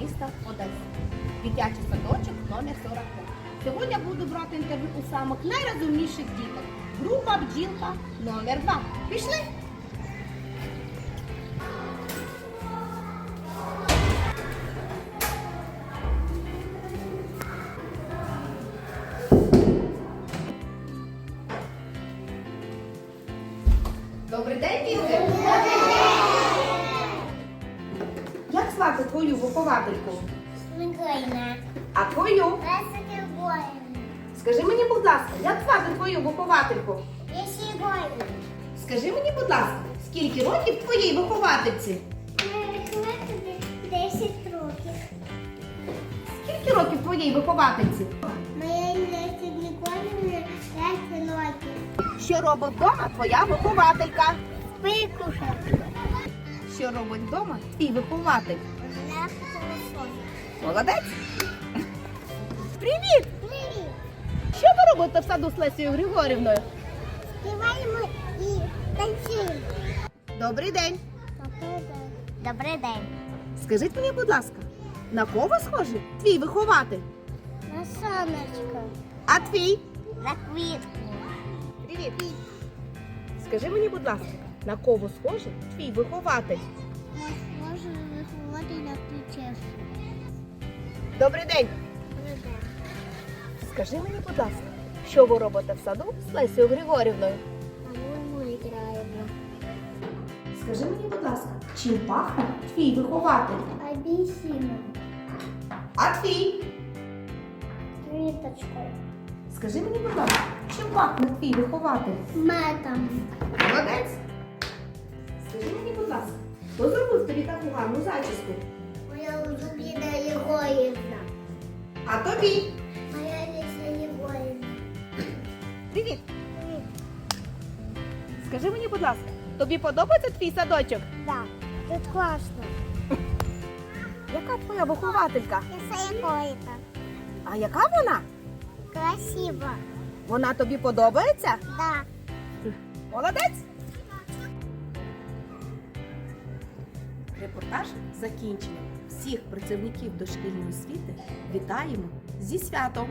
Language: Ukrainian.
міста Одеси. Дитячий садочок номер 45. Сьогодні буду брати інтерв'ю у самих найрозумніших діток. Група бджілка номер 2. Пішли? Добрий день, діти! Звати твою виховательку? Миколаївна. А твою? Леся Григорівна. Скажи мені, будь ласка, як звати твою виховательку? Леся Григорівна. Скажи мені, будь ласка, скільки років твоїй виховательці? 10 років. Скільки років твоїй виховательці? Моя Леся Григорівна 5 років. Що робить вдома твоя вихователька? Викушати. Що робить вдома твій вихователь? Молодець? Привіт! Привіт. Що ви робите в саду з Лесією Григорівною? Співаємо і танцюємо. Добрий день. Добрий день. Скажіть мені, будь ласка, на кого схожий твій вихователь? На сонечко. А твій? На квітку. Привіт. Скажи мені, будь ласка, на кого схожий твій вихователь? Можу виховати на прическу. Добрий день. Скажи мені, будь ласка, що ви робите в саду з Лесією Григорівною? Граємо. Скажи мені, будь ласка, чим пахне твій вихователь? Апельсином. А твій? Квіточкою. Скажи мені, будь ласка, чим пахне твій вихователь? Метом. Молодець. Скажи мені, будь ласка, хто зробив тобі таку гарну зачіску? Моя улюблена Єгорівна. А тобі? Моя Ліся Єгорівна. Привіт. Скажи мені, будь ласка, тобі подобається твій садочок? Так, тут класно. Яка твоя вихователька? Ліса Єгорівна. А яка вона? Красиво. Вона тобі подобається? Да. Молодець. Репортаж закінчено. Всіх працівників дошкільної освіти вітаємо зі святом!